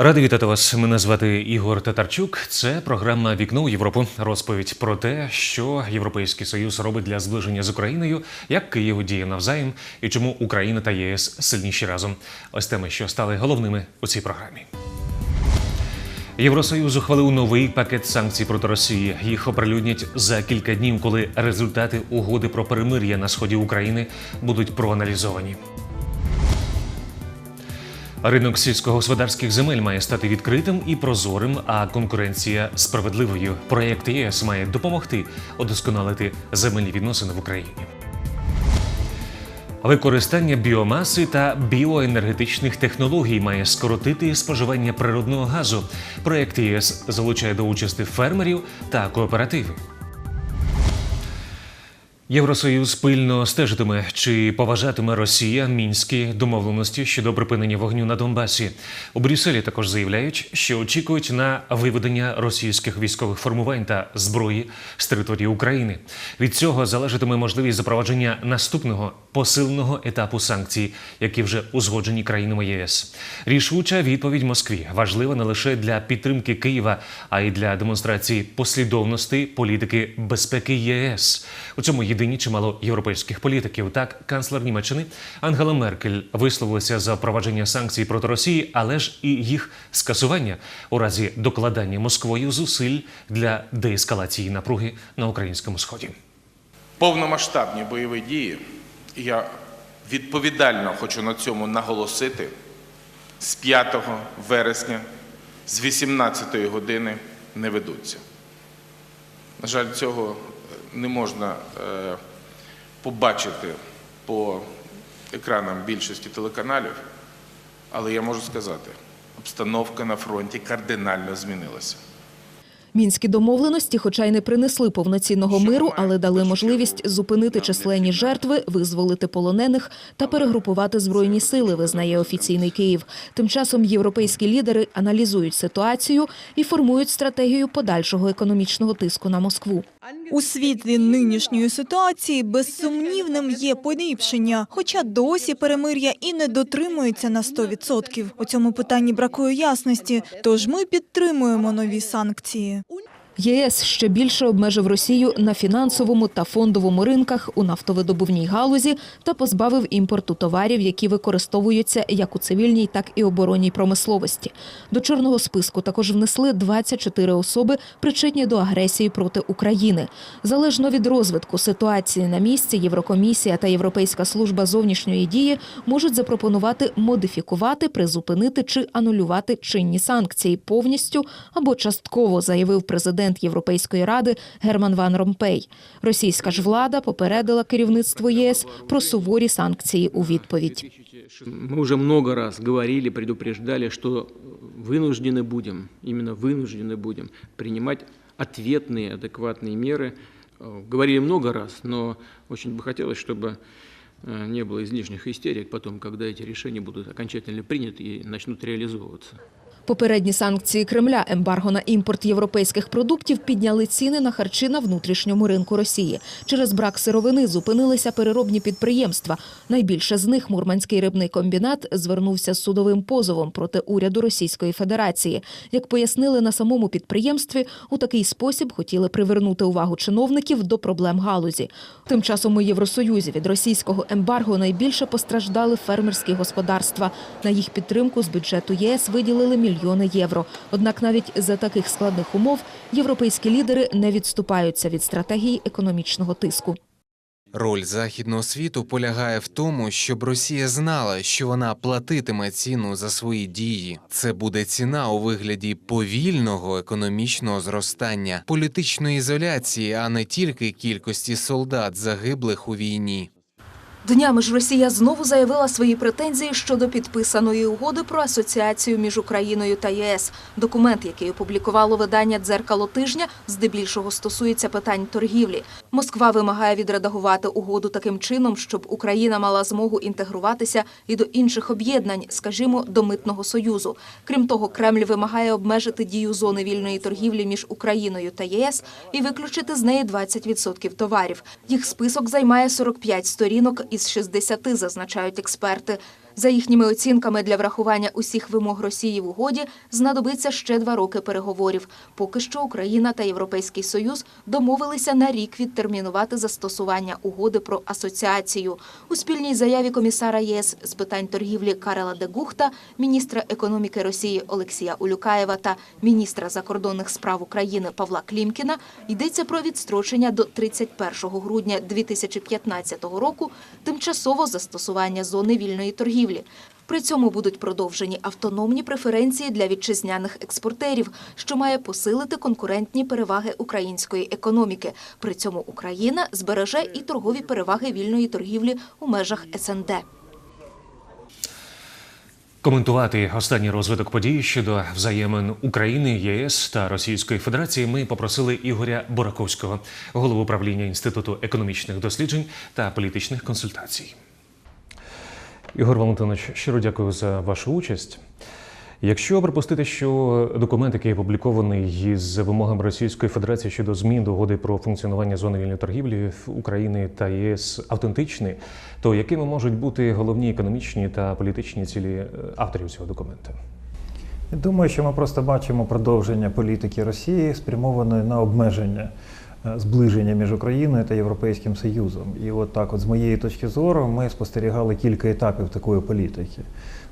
Радий вітати вас. Мене звати Ігор Татарчук. Це програма Вікно у Європу. Розповідь про те, що Європейський Союз робить для зближення з Україною, як Київ діє навзаєм і чому Україна та ЄС сильніші разом. Ось теми, що стали головними у цій програмі. Євросоюз ухвалив новий пакет санкцій проти Росії. Їх оприлюднять за кілька днів, коли результати угоди про перемир'я на сході України будуть проаналізовані. Ринок сільськогосподарських земель має стати відкритим і прозорим, а конкуренція справедливою. Проєкт ЄС має допомогти удосконалити земельні відносини в Україні. Використання біомаси та біоенергетичних технологій має скоротити споживання природного газу. Проєкт ЄС залучає до участі фермерів та кооперативи. Євросоюз пильно стежитиме, чи поважатиме Росія мінські домовленості щодо припинення вогню на Донбасі. У Брюсселі також заявляють, що очікують на виведення російських військових формувань та зброї з території України. Від цього залежатиме можливість запровадження наступного посиленого етапу санкцій, які вже узгоджені країнами ЄС. Рішуча відповідь Москві важлива не лише для підтримки Києва, а й для демонстрації послідовності політики безпеки ЄС. У цьому єдині чимало європейських політиків. Так, канцлер Німеччини Ангела Меркель висловилася за впровадження санкцій проти Росії, але ж і їх скасування у разі докладання Москвою зусиль для деескалації напруги на українському сході. Повномасштабні бойові дії, я відповідально хочу на цьому наголосити, з 5 вересня з 18 години не ведуться. На жаль, цього не можна е, побачити по екранам більшості телеканалів, але я можу сказати, обстановка на фронті кардинально змінилася. Мінські домовленості, хоча й не принесли повноцінного миру, але дали можливість зупинити численні жертви, визволити полонених та перегрупувати збройні сили, визнає офіційний Київ. Тим часом європейські лідери аналізують ситуацію і формують стратегію подальшого економічного тиску на Москву. У світлі нинішньої ситуації безсумнівним є поліпшення, хоча досі перемир'я і не дотримується на 100%. У цьому питанні бракує ясності, тож ми підтримуємо нові санкції. und ЄС ще більше обмежив Росію на фінансовому та фондовому ринках у нафтовидобувній галузі та позбавив імпорту товарів, які використовуються як у цивільній, так і оборонній промисловості. До чорного списку також внесли 24 особи, причетні до агресії проти України. Залежно від розвитку ситуації на місці, Єврокомісія та Європейська служба зовнішньої дії можуть запропонувати модифікувати, призупинити чи анулювати чинні санкції повністю або частково, заявив президент Європейської ради Герман Ван Ромпей. Російська ж влада попередила керівництво ЄС про суворі санкції у відповідь. Мы уже много раз говорили, предупреждали, что вынуждены будем, именно вынуждены будем принимать ответные, адекватные меры. Э, Говорили много раз, но очень бы хотелось, чтобы э, не было излишних истерик потом, когда эти решения будут окончательно приняты и начнут реализовываться. Попередні санкції Кремля, ембарго на імпорт європейських продуктів підняли ціни на харчі на внутрішньому ринку Росії. Через брак сировини зупинилися переробні підприємства. Найбільше з них Мурманський рибний комбінат звернувся з судовим позовом проти уряду Російської Федерації. Як пояснили на самому підприємстві, у такий спосіб хотіли привернути увагу чиновників до проблем галузі. Тим часом у Євросоюзі від російського ембарго найбільше постраждали фермерські господарства. На їх підтримку з бюджету єС виділили мільйони євро. Однак навіть за таких складних умов європейські лідери не відступаються від стратегії економічного тиску. Роль західного світу полягає в тому, щоб Росія знала, що вона платитиме ціну за свої дії. Це буде ціна у вигляді повільного економічного зростання, політичної ізоляції, а не тільки кількості солдат загиблих у війні. Днями ж Росія знову заявила свої претензії щодо підписаної угоди про асоціацію між Україною та ЄС. Документ, який опублікувало видання «Дзеркало тижня», здебільшого стосується питань торгівлі. Москва вимагає відредагувати угоду таким чином, щоб Україна мала змогу інтегруватися і до інших об'єднань, скажімо, до митного союзу. Крім того, Кремль вимагає обмежити дію зони вільної торгівлі між Україною та ЄС і виключити з неї 20% товарів. Їх список займає 45 сторінок із 60, зазначають експерти. За їхніми оцінками, для врахування усіх вимог Росії в угоді знадобиться ще два роки переговорів. Поки що Україна та Європейський Союз домовилися на рік відтермінувати застосування угоди про асоціацію. У спільній заяві комісара ЄС з питань торгівлі Карела де Гухта, міністра економіки Росії Олексія Улюкаєва та міністра закордонних справ України Павла Клімкіна йдеться про відстрочення до 31 грудня 2015 року тимчасово застосування зони вільної торгівлі. При цьому будуть продовжені автономні преференції для вітчизняних експортерів, що має посилити конкурентні переваги української економіки. При цьому Україна збереже і торгові переваги вільної торгівлі у межах СНД. Коментувати останній розвиток подій щодо взаємин України, ЄС та Російської Федерації ми попросили Ігоря Бораковського, голову правління Інституту економічних досліджень та політичних консультацій. Ігор Валентинович, щиро дякую за вашу участь. Якщо припустити, що документ, який опублікований з вимогами Російської Федерації щодо змін до угоди про функціонування зони вільної торгівлі України та ЄС автентичний, то якими можуть бути головні економічні та політичні цілі е, авторів цього документу? Я думаю, що ми просто бачимо продовження політики Росії, спрямованої на обмеження зближення між Україною та Європейським Союзом. І от так, от з моєї точки зору, ми спостерігали кілька етапів такої політики.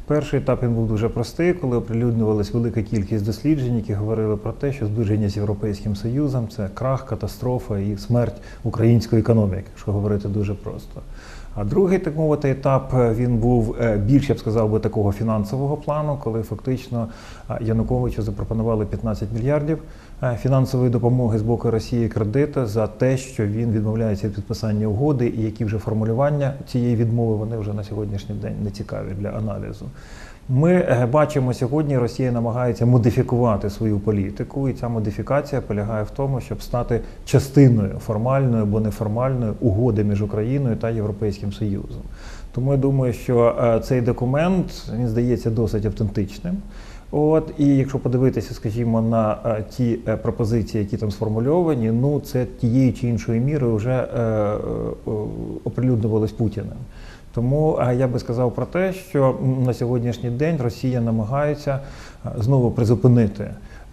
Перший етап він був дуже простий, коли оприлюднювалась велика кількість досліджень, які говорили про те, що зближення з Європейським Союзом це крах, катастрофа і смерть української економіки, якщо говорити дуже просто. А другий так мовити етап е, він був е, більш, я б сказав би, такого фінансового плану, коли фактично е, Януковичу запропонували 15 мільярдів е, фінансової допомоги з боку Росії кредиту за те, що він відмовляється від підписання угоди, і які вже формулювання цієї відмови вони вже на сьогоднішній день не цікаві для аналізу. Ми е, бачимо сьогодні, Росія намагається модифікувати свою політику, і ця модифікація полягає в тому, щоб стати частиною формальної або неформальної угоди між Україною та Європейським Союзом. Тому я думаю, що е, цей документ він здається досить автентичним. От і якщо подивитися, скажімо, на е, ті е, пропозиції, які там сформульовані, ну це тією чи іншою мірою вже е, е, оприлюднювалось Путіним. Тому я би сказав про те, що на сьогоднішній день Росія намагається знову призупинити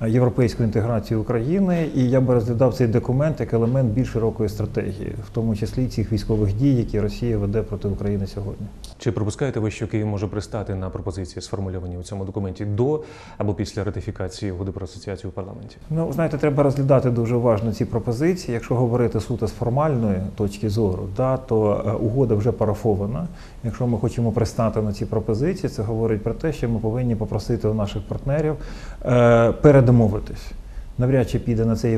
європейську інтеграцію України, і я би розглядав цей документ як елемент більш широкої стратегії, в тому числі цих військових дій, які Росія веде проти України сьогодні. Чи припускаєте ви, що Київ може пристати на пропозиції, сформульовані у цьому документі до або після ратифікації угоди про асоціацію в парламенті? Ну, знаєте, треба розглядати дуже уважно ці пропозиції. Якщо говорити суто з формальної точки зору, да, то е, угода вже парафована. Якщо ми хочемо пристати на ці пропозиції, це говорить про те, що ми повинні попросити у наших партнерів е, передомовитись. Навряд чи піде на це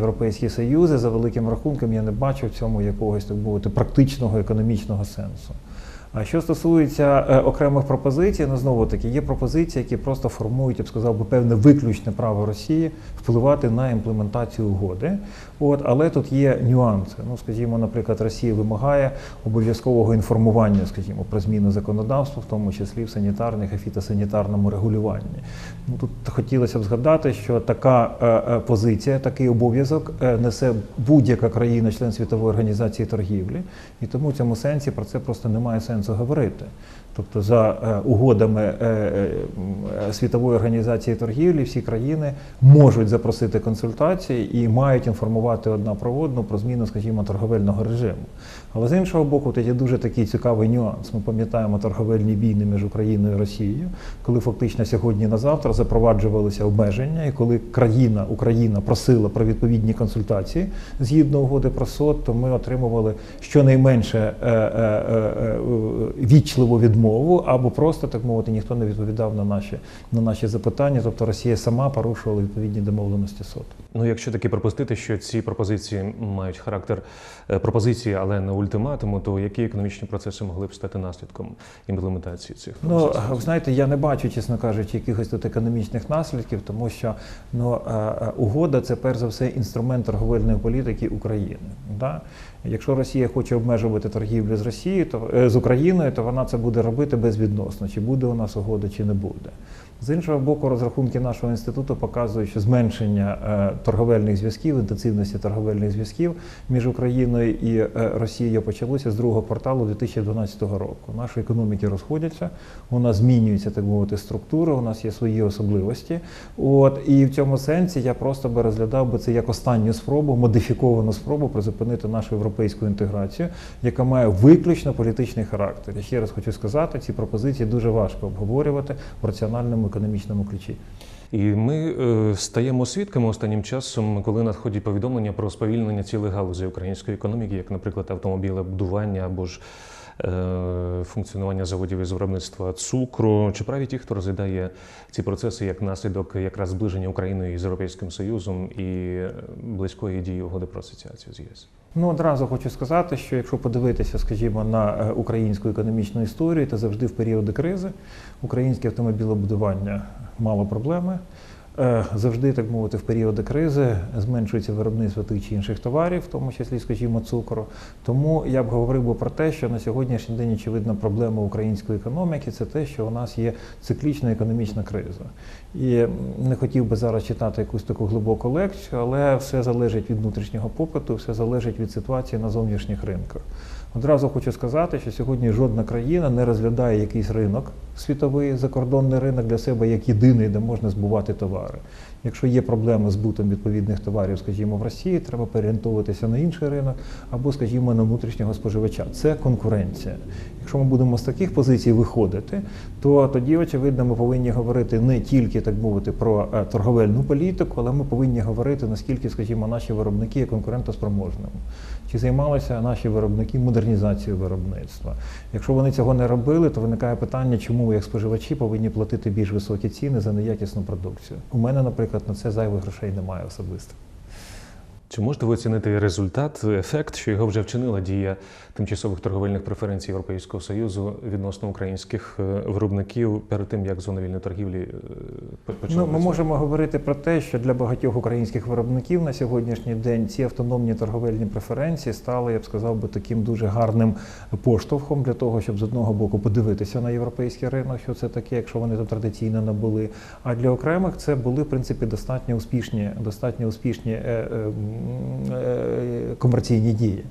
Союз, і за великим рахунком я не бачу в цьому якогось так мовити практичного економічного сенсу. А що стосується е, окремих пропозицій, ну знову таки є пропозиції, які просто формують, я б сказав би, певне виключне право Росії впливати на імплементацію угоди. От, але тут є нюанси. Ну, скажімо, наприклад, Росія вимагає обов'язкового інформування, скажімо, про зміну законодавства, в тому числі в санітарних і фітосанітарному регулюванні. Ну тут хотілося б згадати, що така е, е, позиція, такий обов'язок е, несе будь-яка країна, член світової організації торгівлі, і тому в цьому сенсі про це просто немає сенсу говорити. Тобто, за е, угодами е, е, світової організації торгівлі, всі країни можуть запросити консультації і мають інформувати одна про одну про зміну, скажімо, торговельного режиму. Але з іншого боку, тут є дуже такий цікавий нюанс. Ми пам'ятаємо торговельні війни між Україною і Росією, коли фактично сьогодні на завтра запроваджувалися обмеження, і коли країна Україна просила про відповідні консультації згідно угоди про СОД, то ми отримували щонайменше е, е, е, е, вічливу відмову, або просто так мовити, ніхто не відповідав на наші на наші запитання. Тобто Росія сама порушувала відповідні домовленості СОД. Ну, якщо таки припустити, що ці пропозиції мають характер е, пропозиції, але не ультиматуму, то які економічні процеси могли б стати наслідком імплементації цих Ну, ви знаєте, я не бачу, чесно кажучи, якихось тут економічних наслідків, тому що ну, е, е, угода це перш за все інструмент торговельної політики України. Да? Якщо Росія хоче обмежувати торгівлю з Росією, то е, з Україною, то вона це буде робити безвідносно, чи буде у нас угода, чи не буде. З іншого боку, розрахунки нашого інституту показують, що зменшення е, торговельних зв'язків, інтенсивності торговельних зв'язків між Україною і е, Росією почалося з другого кварталу 2012 року. Наші економіки розходяться, у нас змінюється так мовити структура, у нас є свої особливості. От і в цьому сенсі я просто би розглядав би це як останню спробу, модифіковану спробу призупинити нашу європейську інтеграцію, яка має виключно політичний характер. Я ще раз хочу сказати, ці пропозиції дуже важко обговорювати в раціональному економічному ключі. І ми е, стаємо свідками останнім часом, коли надходять повідомлення про сповільнення цілих галузей української економіки, як, наприклад, автомобілебудування або ж функціонування заводів із виробництва цукру. Чи праві ті, хто розглядає ці процеси як наслідок якраз зближення України із Європейським Союзом і е, близької дії угоди про асоціацію з ЄС? Ну, одразу хочу сказати, що якщо подивитися, скажімо, на е, українську економічну історію, то завжди в періоди кризи українське автомобілебудування мало проблеми. Е, Завжди, так мовити, в періоди кризи зменшується виробництво тих чи інших товарів, в тому числі, скажімо, цукру. Тому я б говорив би про те, що на сьогоднішній день очевидна проблема української економіки це те, що у нас є циклічна економічна криза. І не хотів би зараз читати якусь таку глибоку лекцію, але все залежить від внутрішнього попиту, все залежить від ситуації на зовнішніх ринках. Одразу хочу сказати, що сьогодні жодна країна не розглядає якийсь ринок світовий, закордонний ринок для себе як єдиний, де можна збувати товари. Якщо є проблеми з бутом відповідних товарів, скажімо, в Росії, треба переорієнтовуватися на інший ринок або, скажімо, на внутрішнього споживача. Це конкуренція. Якщо ми будемо з таких позицій виходити, то тоді, очевидно, ми повинні говорити не тільки так мовити про е, торговельну політику, але ми повинні говорити наскільки, скажімо, наші виробники є конкурентоспроможними. Чи займалися наші виробники модернізацією виробництва? Якщо вони цього не робили, то виникає питання, чому ви як споживачі повинні платити більш високі ціни за неякісну продукцію. У мене, наприклад, на це зайвих грошей немає особисто. Чи можете ви оцінити результат, ефект, що його вже вчинила дія тимчасових торговельних преференцій Європейського Союзу відносно українських е, виробників перед тим, як зона вільної торгівлі е, почала? Ну, ми можемо говорити про те, що для багатьох українських виробників на сьогоднішній день ці автономні торговельні преференції стали, я б сказав би, таким дуже гарним поштовхом для того, щоб з одного боку подивитися на європейський ринок, що це таке, якщо вони там традиційно не були. А для окремих це були в принципі достатньо успішні, достатньо успішні е, комерційні дії.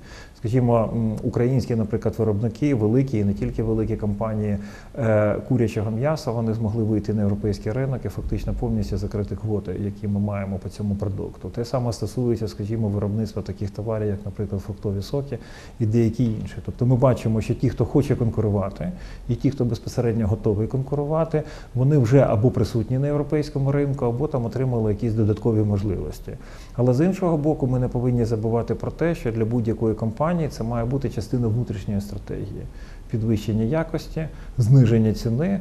Скажімо, українські, наприклад, виробники, великі і не тільки великі компанії е, курячого м'яса, вони змогли вийти на європейський ринок і фактично повністю закрити квоти, які ми маємо по цьому продукту. Те саме стосується, скажімо, виробництва таких товарів, як, наприклад, фруктові соки і деякі інші. Тобто ми бачимо, що ті, хто хоче конкурувати, і ті, хто безпосередньо готовий конкурувати, вони вже або присутні на європейському ринку, або там отримали якісь додаткові можливості. Але з іншого боку, ми не повинні забувати про те, що для будь-якої компанії це має бути частина внутрішньої стратегії. Підвищення якості, зниження ціни,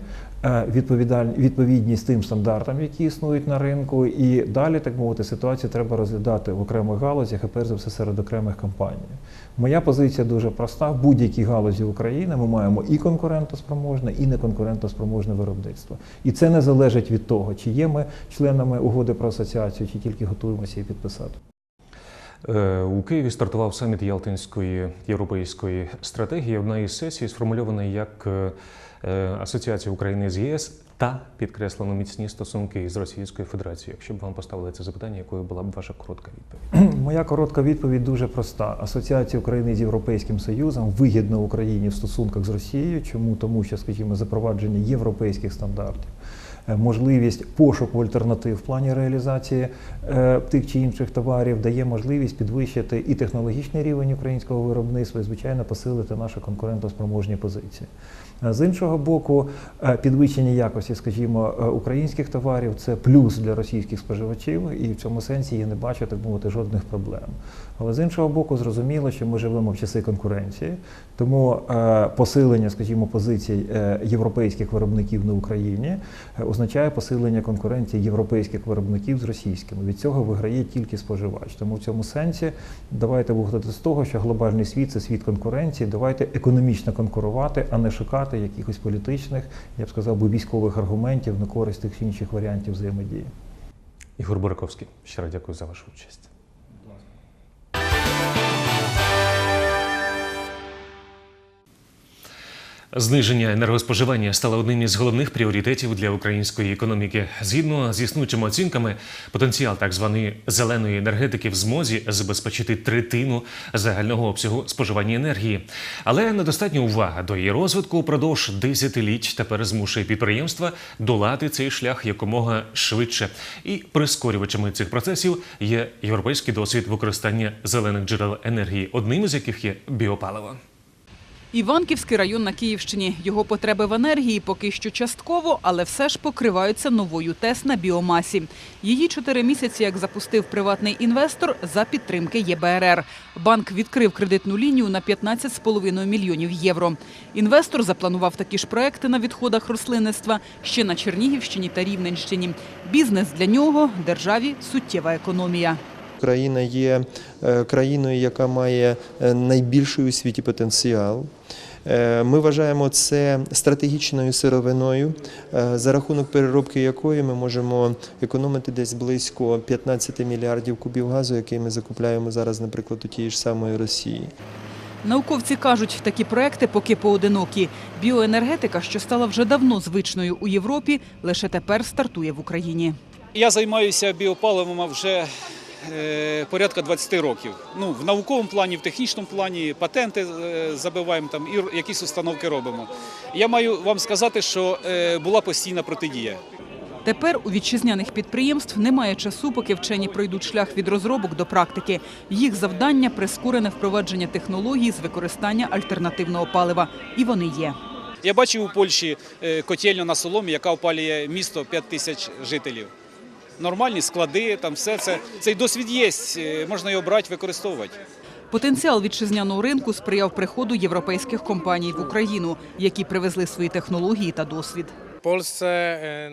відповідність тим стандартам, які існують на ринку, і далі, так мовити, ситуацію треба розглядати в окремих галузях і перш за все серед окремих компаній. Моя позиція дуже проста: в будь-якій галузі України ми маємо і конкурентоспроможне, і неконкурентоспроможне виробництво. І це не залежить від того, чи є ми членами угоди про асоціацію, чи тільки готуємося її підписати. Е, У Києві стартував саміт Ялтинської європейської стратегії. Одна із сесій сформульована як е, е, України з ЄС та підкреслено міцні стосунки з Російською Федерацією. Якщо б вам поставили це запитання, якою була б ваша коротка відповідь? Моя коротка відповідь дуже проста. Асоціація України з Європейським Союзом вигідна Україні в стосунках з Росією. Чому? Тому що, скажімо, запровадження європейських стандартів. Е, Можливість пошуку альтернатив в плані реалізації е, тих чи інших товарів дає можливість підвищити і технологічний рівень українського виробництва, і звичайно посилити наші конкурентоспроможні позиції. Е, З іншого боку, підвищення якості, скажімо, українських товарів це плюс для російських споживачів, і в цьому сенсі я не бачу так мовити жодних проблем. Але з іншого боку, зрозуміло, що ми живемо в часи конкуренції, тому посилення, скажімо, позицій європейських виробників на Україні означає посилення конкуренції європейських виробників з російськими. Від цього виграє тільки споживач. Тому в цьому сенсі давайте виходити з того, що глобальний світ це світ конкуренції. Давайте економічно конкурувати, а не шукати якихось політичних, я б сказав би, військових аргументів на користь тих інших варіантів взаємодії. Ігор Бураковський, щиро дякую за вашу участь. Зниження енергоспоживання стало одним із головних пріоритетів для української економіки. Згідно з існуючими оцінками, потенціал так званої зеленої енергетики в змозі забезпечити третину загального обсягу споживання енергії. Але недостатня увага до її розвитку упродовж десятиліть тепер змушує підприємства долати цей шлях якомога швидше. І прискорювачами цих процесів є європейський досвід використання зелених джерел енергії, одним із яких є біопаливо. Іванківський район на Київщині. Його потреби в енергії поки що частково, але все ж покриваються новою ТЕС на біомасі. Її чотири місяці як запустив приватний інвестор за підтримки ЄБРР. Банк відкрив кредитну лінію на 15,5 мільйонів євро. Інвестор запланував такі ж проекти на відходах рослинництва ще на Чернігівщині та Рівненщині. Бізнес для нього державі суттєва економія. Україна є е, країною, яка має е, найбільший у світі потенціал. Е, Ми вважаємо це стратегічною сировиною, за рахунок переробки якої ми можемо економити десь близько 15 мільярдів кубів газу, який ми закупляємо зараз, наприклад, у тієї ж самої Росії. Науковці кажуть, такі проекти поки поодинокі. Біоенергетика, що стала вже давно звичною у Європі, лише тепер стартує в Україні. Я займаюся біопаливом вже порядка 20 років. Ну, в науковому плані, в технічному плані, патенти е, забиваємо там і якісь установки робимо. Я маю вам сказати, що е, була постійна протидія. Тепер у вітчизняних підприємств немає часу, поки вчені пройдуть шлях від розробок до практики. Їх завдання прискорене впровадження технологій з використання альтернативного палива. І вони є. Я бачив у Польщі е, котельню на соломі, яка опалює місто 5 тисяч жителів. Нормальні склади, там все це. Цей досвід є, е, можна його брати, використовувати. Потенціал вітчизняного ринку сприяв приходу європейських компаній в Україну, які привезли свої технології та досвід.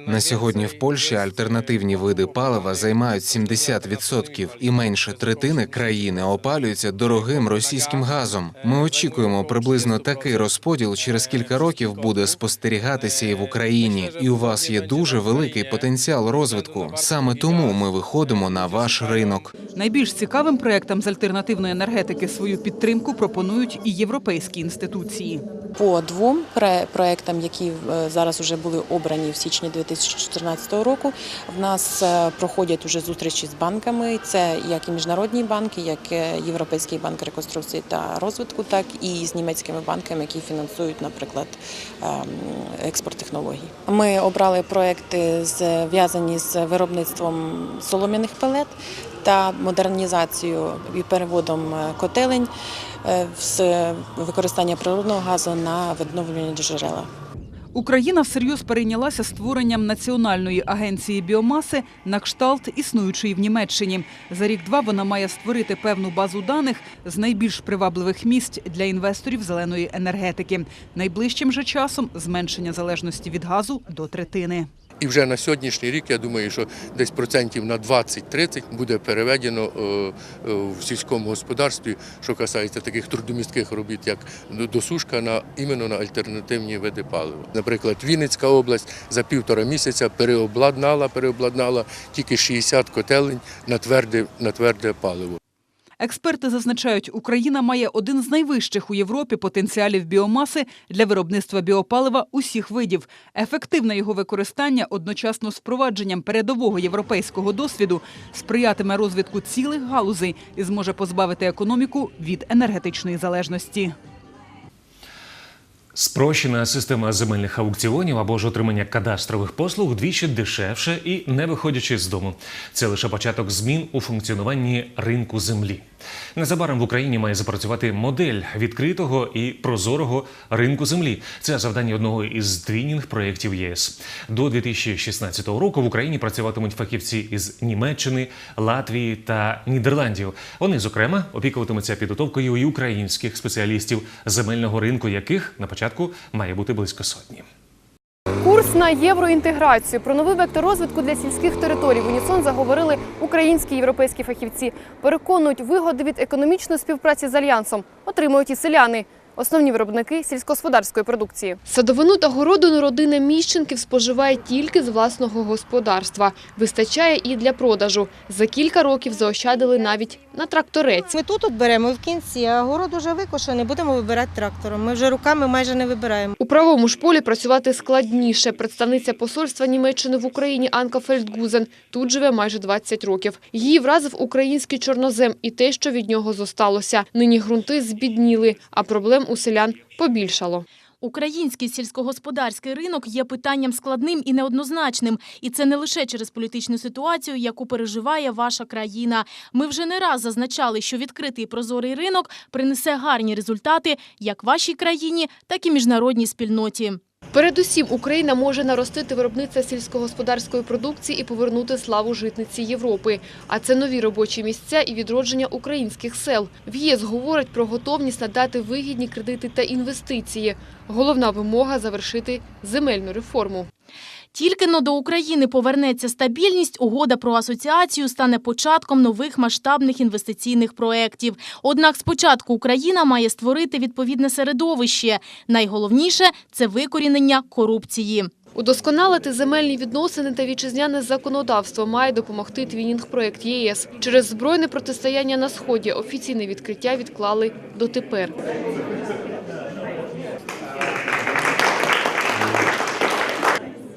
На сьогодні в Польщі альтернативні види палива займають 70% і менше третини країни опалюються дорогим російським газом. Ми очікуємо приблизно такий розподіл через кілька років буде спостерігатися і в Україні. І у вас є дуже великий потенціал розвитку. Саме тому ми виходимо на ваш ринок. Найбільш цікавим проектам з альтернативної енергетики свою підтримку пропонують і європейські інституції. по двом проектам, які е, зараз вже були обрані в січні 2014 року. В нас е, проходять уже зустрічі з банками. Це як і міжнародні банки, як е, Європейський банк реконструкції та розвитку, так і з німецькими банками, які фінансують, наприклад, ем, експорт технологій. Ми обрали проекти зв'язані з виробництвом солом'яних пелет та модернізацією і переводом е, котелень з використання природного газу на відновлювані джерела. Україна всерйоз перейнялася створенням національної агенції біомаси на кшталт існуючої в Німеччині. За рік-два вона має створити певну базу даних з найбільш привабливих місць для інвесторів зеленої енергетики. Найближчим же часом зменшення залежності від газу до третини. І вже на сьогоднішній рік я думаю, що десь процентів на 20-30 буде переведено е, е, в сільському господарстві, що касається таких трудомістких робіт, як досушка на іменно на альтернативні види палива. Наприклад, Вінницька область за півтора місяця переобладнала, переобладнала тільки 60 котелень на тверде, на тверде паливо. Експерти зазначають, Україна має один з найвищих у Європі потенціалів біомаси для виробництва біопалива усіх видів. Ефективне його використання одночасно з впровадженням передового європейського досвіду сприятиме розвитку цілих галузей і зможе позбавити економіку від енергетичної залежності. Спрощена система земельних аукціонів або ж отримання кадастрових послуг двічі дешевше і не виходячи з дому. Це лише початок змін у функціонуванні ринку землі. Незабаром в Україні має запрацювати модель відкритого і прозорого ринку землі. Це завдання одного із твінінг проєктів ЄС. До 2016 року в Україні працюватимуть фахівці із Німеччини, Латвії та Нідерландів. Вони, зокрема, опікуватимуться підготовкою і українських спеціалістів земельного ринку, яких на початку має бути близько сотні. Курс на євроінтеграцію про новий вектор розвитку для сільських територій в унісон заговорили українські європейські фахівці. Переконують, вигоди від економічної співпраці з альянсом отримують і селяни. Основні виробники сільськогосподарської продукції. Садовину та городину родина Міщенків споживає тільки з власного господарства. Вистачає і для продажу. За кілька років заощадили навіть на тракторець. Ми тут от беремо в кінці, а город уже викошений, будемо вибирати трактором. Ми вже руками майже не вибираємо. У правовому ж полі працювати складніше. Представниця посольства Німеччини в Україні Анка Фельдгузен тут живе майже 20 років. Її вразив український чорнозем і те, що від нього зосталося. Нині ґрунти збідніли, а проблем у селян побільшало. Український сільськогосподарський ринок є питанням складним і неоднозначним, і це не лише через політичну ситуацію, яку переживає ваша країна. Ми вже не раз зазначали, що відкритий прозорий ринок принесе гарні результати як вашій країні, так і міжнародній спільноті. Передусім, Україна може наростити виробництво сільськогосподарської продукції і повернути славу житниці Європи. А це нові робочі місця і відродження українських сел. В ЄС говорять про готовність надати вигідні кредити та інвестиції. Головна вимога – завершити земельну реформу. Тільки но до України повернеться стабільність, угода про асоціацію стане початком нових масштабних інвестиційних проєктів. Однак спочатку Україна має створити відповідне середовище. Найголовніше – це викорінення корупції. Удосконалити земельні відносини та вітчизняне законодавство має допомогти твінінг-проект ЄС. Через збройне протистояння на Сході офіційне відкриття відклали дотепер.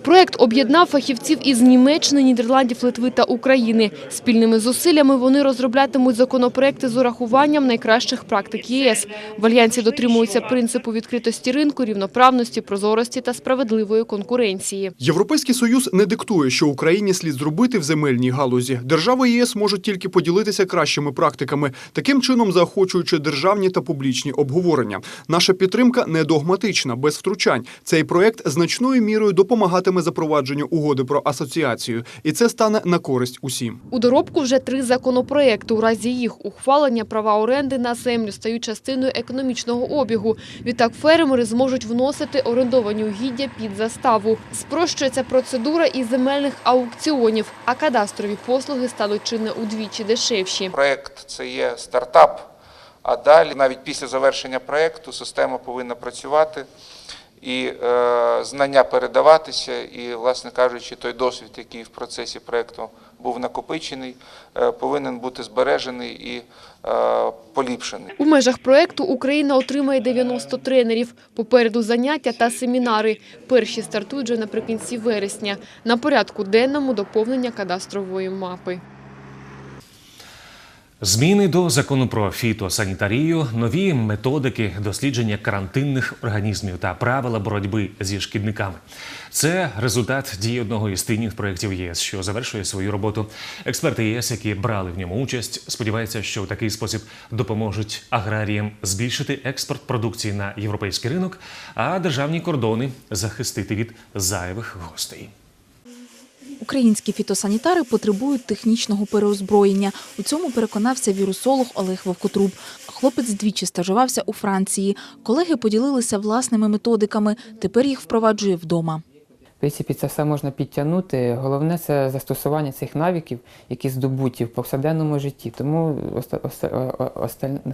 Проект об'єднав фахівців із Німеччини, Нідерландів, Литви та України. Спільними зусиллями вони розроблятимуть законопроекти з урахуванням найкращих практик ЄС. В альянсі дотримуються принципу відкритості ринку, рівноправності, прозорості та справедливої конкуренції. Європейський союз не диктує, що Україні слід зробити в земельній галузі. Держави ЄС можуть тільки поділитися кращими практиками, таким чином заохочуючи державні та публічні обговорення. Наша підтримка не догматична, без втручань. Цей проект значною мірою допомагатиме запровадженню угоди про асоціацію, і це стане на користь усім. У доробку вже три законопроекти. У разі їх ухвалення права оренди на землю стають частиною економічного обігу. Відтак фермери зможуть вносити орендовані угіддя під заставу. Спрощується процедура і земельних аукціонів, а кадастрові послуги стануть чи не удвічі дешевші. Проект це є стартап, а далі, навіть після завершення проекту, система повинна працювати і е, знання передаватися. І, власне кажучи, той досвід, який в процесі проекту був накопичений, е, повинен бути збережений і е, поліпшений. У межах проекту Україна отримає 90 тренерів. Попереду заняття та семінари. Перші стартують вже наприкінці вересня. На порядку денному доповнення кадастрової мапи. Зміни до закону про фітосанітарію, нові методики дослідження карантинних організмів та правила боротьби зі шкідниками. Це результат дії одного із тинів проєктів ЄС, що завершує свою роботу. Експерти ЄС, які брали в ньому участь, сподіваються, що в такий спосіб допоможуть аграріям збільшити експорт продукції на європейський ринок, а державні кордони захистити від зайвих гостей. Українські фітосанітари потребують технічного переозброєння. У цьому переконався вірусолог Олег Вовкотруб. Хлопець двічі стажувався у Франції. Колеги поділилися власними методиками. Тепер їх впроваджує вдома. Принципі, це все можна підтягнути. Головне це застосування цих навиків, які здобуті в повсякденному житті. Тому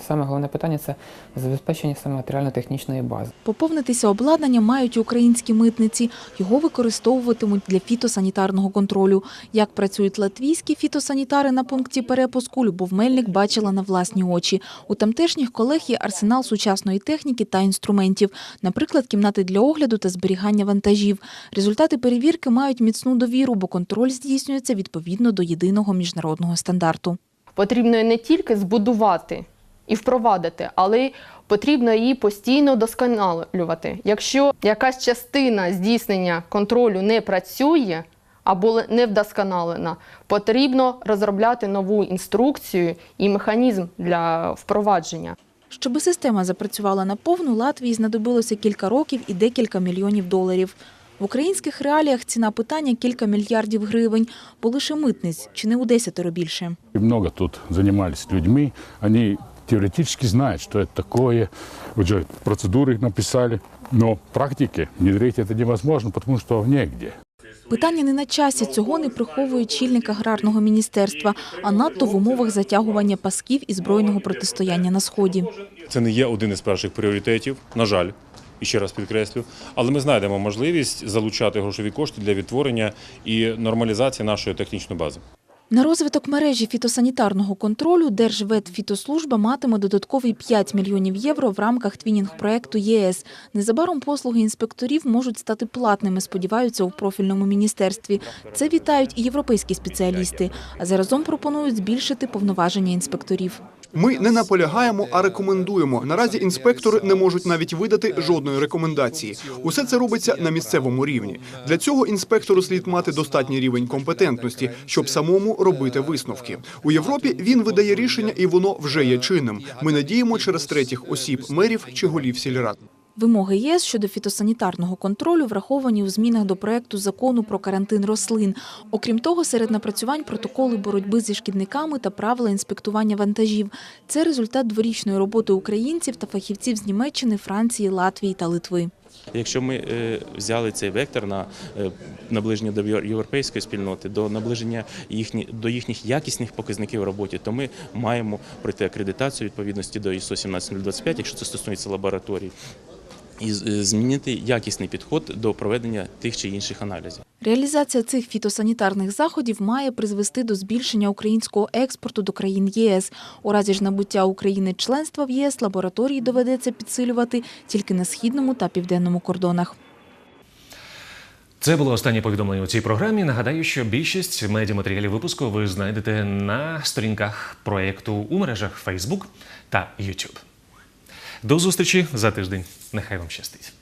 саме головне питання це забезпечення саме матеріально-технічної бази. Поповнитися обладнанням мають українські митниці. Його використовуватимуть для фітосанітарного контролю. Як працюють латвійські фітосанітари на пункті перепуску, Любов Мельник бачила на власні очі. У тамтешніх колег є арсенал сучасної техніки та інструментів, наприклад, кімнати для огляду та зберігання вантажів. Результати перевірки мають міцну довіру, бо контроль здійснюється відповідно до єдиного міжнародного стандарту. Потрібно не тільки збудувати і впровадити, але потрібно її постійно досконалювати. Якщо якась частина здійснення контролю не працює або не вдосконалена, потрібно розробляти нову інструкцію і механізм для впровадження. Щоби система запрацювала наповну, Латвії знадобилося кілька років і декілька мільйонів доларів. В українських реаліях ціна питання кілька мільярдів гривень, бо лише митниць чи не у десятеро більше. И много тут занимались людьми. Они теоретически знают, что это такое. Уже процедуры написали. Но в практике внедрить это невозможно, потому что негде. Питання не на часі, цього не приховує чільник аграрного міністерства, а надто в умовах затягування пасків і збройного протистояння на Сході. Це не є один із перших пріоритетів, на жаль, і ще раз підкреслю. Але ми знайдемо можливість залучати грошові кошти для відтворення і нормалізації нашої технічної бази. На розвиток мережі фітосанітарного контролю Держветфітослужба матиме додаткові 5 мільйонів євро в рамках твінінг-проекту ЄС. Незабаром послуги інспекторів можуть стати платними, сподіваються у профільному міністерстві. Це вітають і європейські спеціалісти, а заразом пропонують збільшити повноваження інспекторів. Ми не наполягаємо, а рекомендуємо. Наразі інспектори не можуть навіть видати жодної рекомендації. Усе це робиться на місцевому рівні. Для цього інспектору слід мати достатній рівень компетентності, щоб самому робити висновки. У Європі він видає рішення, і воно вже є чинним. Ми надіємо через третіх осіб мерів чи голів сільрад. Вимоги ЄС щодо фітосанітарного контролю враховані у змінах до проекту закону про карантин рослин. Окрім того, серед напрацювань протоколи боротьби зі шкідниками та правила інспектування вантажів. Це результат дворічної роботи українців та фахівців з Німеччини, Франції, Латвії та Литви. Якщо ми е, взяли цей вектор на е, наближення до європейської спільноти, до наближення їхні, до їхніх якісних показників в роботі, то ми маємо пройти акредитацію відповідності до ISO 17025, якщо це стосується лабораторій, і е, змінити якісний підход до проведення тих чи інших аналізів. Реалізація цих фітосанітарних заходів має призвести до збільшення українського експорту до країн ЄС. У разі ж набуття України членства в єС лабораторії доведеться підсилювати тільки на східному та південному кордонах. Це було останнє повідомлення у цій програмі. Нагадаю, що більшість медіаматеріалів випуску ви знайдете на сторінках проєкту у мережах Facebook та YouTube. До зустрічі за тиждень. Нехай вам щастить.